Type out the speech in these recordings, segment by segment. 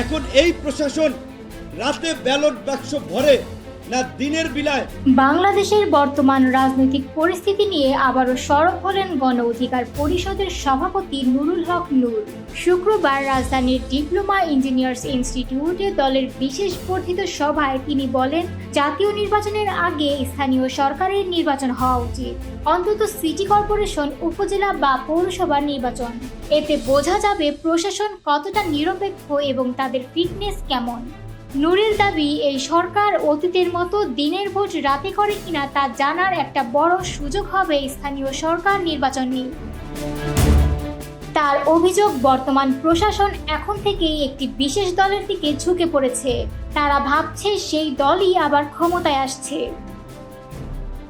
এখন এই প্রশাসন রাতে ব্যালট বাক্স ভরে না দিনের বিলায়? বাংলাদেশের বর্তমান রাজনৈতিক পরিস্থিতি নিয়ে আবারও সরব হলেন গণ অধিকার পরিষদের সভাপতি নুরুল হক নূর। শুক্রবার রাজধানীর ডিপ্লোমা ইঞ্জিনিয়ার্স ইনস্টিটিউটে দলের বিশেষ বর্ধিত সভায় তিনি বলেন, জাতীয় নির্বাচনের আগে স্থানীয় সরকারের নির্বাচন হওয়া উচিত, অন্তত সিটি কর্পোরেশন, উপজেলা বা পৌরসভার নির্বাচন। এতে বোঝা যাবে প্রশাসন কতটা নিরপেক্ষ এবং তাদের ফিটনেস কেমন। নুরের দাবি, এই সরকার অতীতের মতো দিনের ভোট রাতে করে কিনা তা জানার একটা বড় সুযোগ হবে স্থানীয় সরকার নির্বাচনে তার অভিযোগ, বর্তমান প্রশাসন এখন থেকেই একটি বিশেষ দলের দিকে ঝুঁকে পড়েছে। তারা ভাবছে সেই দলই আবার ক্ষমতায় আসছে।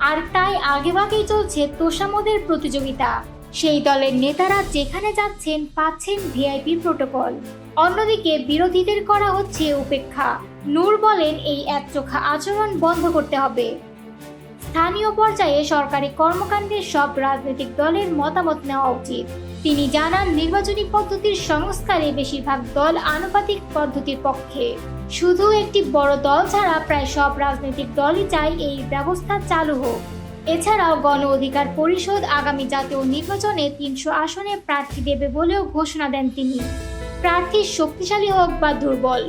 আর তাই আগেভাগেই চলছে তোষামোদের প্রতিযোগিতা। সেই দলের নেতারা যেখানে যাচ্ছেন পাচ্ছেন ভিআইপি প্রোটোকল অন্যদিকে বিরোধীদের করা হচ্ছে উপেক্ষা। নূর বলেন এই একচোখা আচরণ বন্ধ করতে হবে। স্থানীয় পর্যায়ে সরকারি কর্মকাণ্ডে সব রাজনৈতিক দলের মতামত নেওয়া উচিত। তিনি জানান, নির্বাচনী পদ্ধতির সংস্কারে বেশিরভাগ দল আনুপাতিক পদ্ধতির পক্ষে। শুধু একটি বড় দল ছাড়া প্রায় সব রাজনৈতিক দলই চায় এই ব্যবস্থা চালু হোক। এছাড়াও গণ অধিকার পরিষদ আগামী জাতীয় নির্বাচনে তিনশো আসনে প্রার্থী দেবে বলেও ঘোষণা দেন তিনি। প্রার্থী শক্তিশালী হোক বা দুর্বল,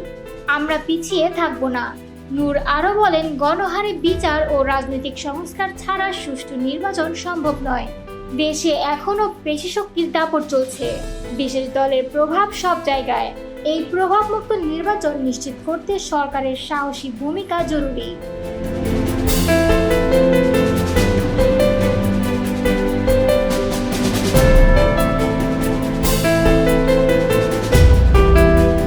আমরা পিছিয়ে থাকব না। নূর আরও বলেন, গণহারে বিচার ও রাজনৈতিক সংস্কার ছাড়া সুষ্ঠু নির্বাচন সম্ভব নয়। দেশে এখনও পেশি শক্তির দাপট চলছে। বিশেষ দলের প্রভাব সব জায়গায়। এই প্রভাবমুক্ত নির্বাচন নিশ্চিত করতে সরকারের সাহসী ভূমিকা জরুরি।